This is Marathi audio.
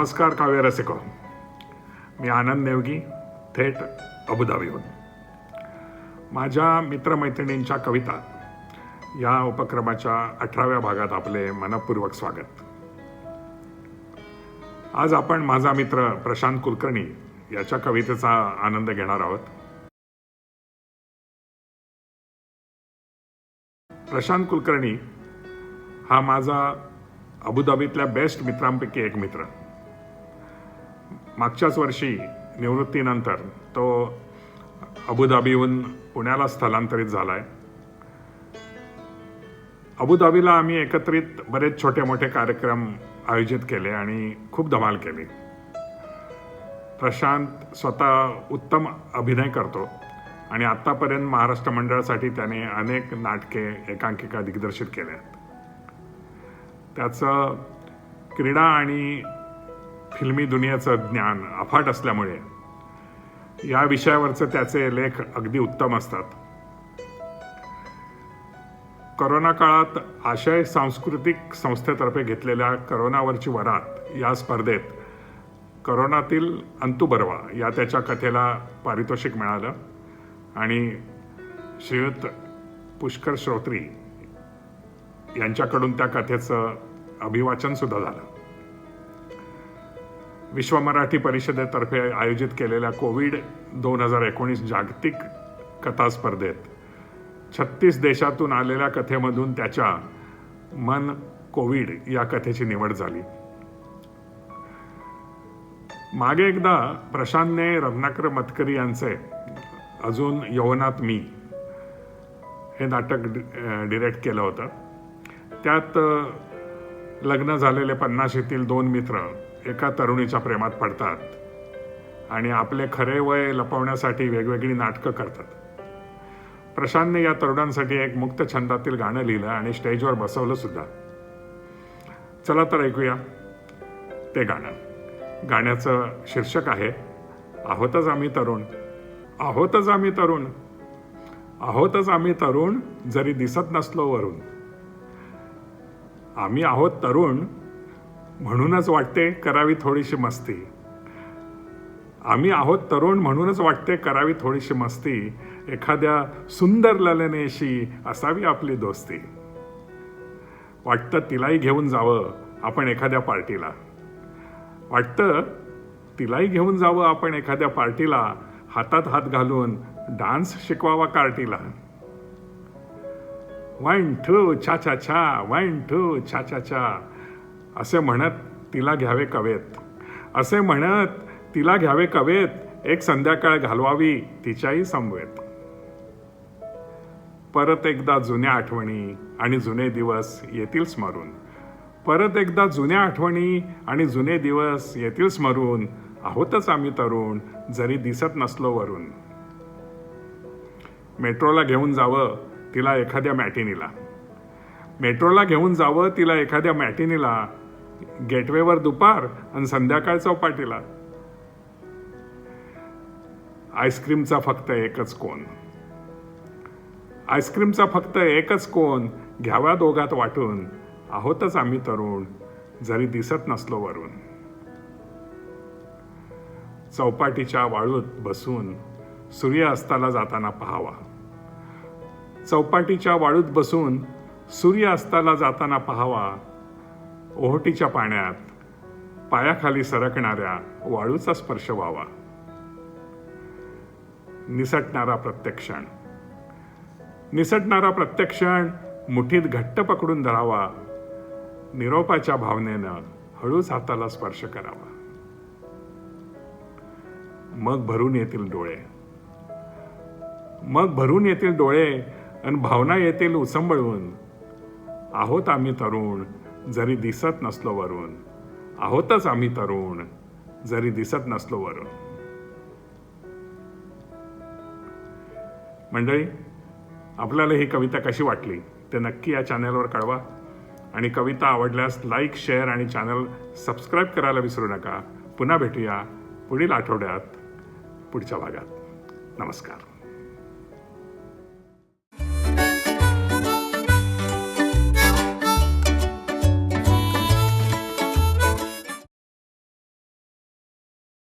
नमस्कार काव्य रसिको. मी आनंद नेवगी थेट अबुधाबीहून. माझ्या मित्रमैत्रिणींच्या कविता या उपक्रमाच्या अठराव्या भागात आपले मनपूर्वक स्वागत. आज आपण माझा मित्र प्रशांत कुलकर्णी याच्या कवितेचा आनंद घेणार आहोत. प्रशांत कुलकर्णी हा माझा अबुधाबीतल्या बेस्ट मित्रांपैकी एक मित्र. मागच्याच वर्षी निवृत्तीनंतर तो अबुधाबीहून पुण्याला स्थलांतरित झाला आहे अबुधाबीला आम्ही एकत्रित बरेच छोटे मोठे कार्यक्रम आयोजित केले आणि खूप धमाल केली. प्रशांत स्वतः उत्तम अभिनय करतो आणि आत्तापर्यंत महाराष्ट्र मंडळासाठी त्याने अनेक नाटके एकांकिका दिग्दर्शित केल्या आहेत. त्याचं क्रीडा आणि फिल्मी दुनियाचं ज्ञान अफाट असल्यामुळे या विषयावरचे त्याचे लेख अगदी उत्तम असतात. करोना काळात आशय सांस्कृतिक संस्थेतर्फे घेतलेल्या करोनावरची वरात या स्पर्धेत करोनातील अंतू बर्वा या त्याच्या कथेला पारितोषिक मिळालं आणि श्रीयुत पुष्कर श्रोत्री यांच्याकडून त्या कथेचं अभिवाचन सुद्धा झालं. विश्व मराठी परिषदेतर्फे आयोजित केलेल्या कोविड दोन हजार एकोणीस जागतिक कथा स्पर्धेत छत्तीस देशातून आलेल्या कथेमधून त्याच्या मन कोविड या कथेची निवड झाली. मागे एकदा प्रशांतने रत्नाकर मतकरी यांचे अजून यवनात मी हे नाटक डिरेक्ट केलं होतं. त्यात लग्न झालेले पन्नाशीतील दोन मित्र एका तरुणीच्या प्रेमात पडतात आणि आपले खरे वय लपवण्यासाठी वेगवेगळी नाटकं करतात. प्रशांतने या तरुणांसाठी एक मुक्त छंदातील गाणं लिहिलं आणि स्टेजवर बसवलं सुद्धा. चला तर ऐकूया ते गाणं. गाण्याचं शीर्षक आहे आहोतच आम्ही तरुण आहोतच आम्ही तरुण आहोतच आम्ही तरुण जरी दिसत नसलो वरून. आम्ही आहोत तरुण म्हणूनच वाटते करावी थोडीशी मस्ती. आम्ही आहोत तरुण म्हणूनच वाटते करावी थोडीशी मस्ती. एखाद्या सुंदर ललनेशी असावी आपली दोस्ती. वाटतं तिलाही घेऊन जावं आपण एखाद्या पार्टीला. वाटतं तिलाही घेऊन जावं आपण एखाद्या पार्टीला हातात हात घालून डान्स शिकवावा कार्टीला वन टू छा छा छा वन टू छा छा छा असे म्हणत तिला घ्यावे कवेत. असे म्हणत तिला घ्यावे कवेत एक संध्याकाळ घालवावी तिच्याही समवेत. परत एकदा जुन्या आठवणी आणि जुने दिवस येतील स्मरून. परत एकदा जुन्या आठवणी आणि जुने दिवस येतील स्मरून. आहोतच आम्ही तरुण जरी दिसत नसलो वरून. मेट्रोला घेऊन जावं तिला एखाद्या मॅटिनीला. मेट्रोला घेऊन जावं तिला एखाद्या मॅटिनीला गेटवेवर दुपार आणि संध्याकाळ चौपाटीला आईस्क्रीमचा फक्त एकच कोण. आईस्क्रीमचा फक्त एकच कोण घ्याव्या दोघात वाटून. आहोतच आम्ही तरुण जरी दिसत नसलो वरून. चौपाटीच्या वाळूत बसून सूर्य अस्ताला जाताना पहावा. चौपाटीच्या वाळूत बसून सूर्य अस्ताला जाताना पहावा. ओहोटीच्या पाण्यात पायाखाली सरकणाऱ्या वाळूचा स्पर्श व्हावा. निसटणारा प्रत्यक्षण निसटणारा प्रत्यक्षण मुठीत घट्ट पकडून धरावा. निरोपाच्या भावनेनं हळूच हाताला स्पर्श करावा. मग भरून येतील डोळे. मग भरून येतील डोळे आणि भावना येतील उसंबळून. आहोत आम्ही तरुण जरी दिसत नसलो वरून आहोतच आम्ही तरुण जरी दिसत नसलो वरून मंडळी आपल्याला ही कविता कशी वाटली ते नक्की या चॅनलवर कळवा. आणि कविता आवडल्यास लाईक शेअर आणि चॅनल सबस्क्राईब करायला विसरू नका. पुन्हा भेटूया पुढील आठवड्यात पुढच्या भागात. नमस्कार.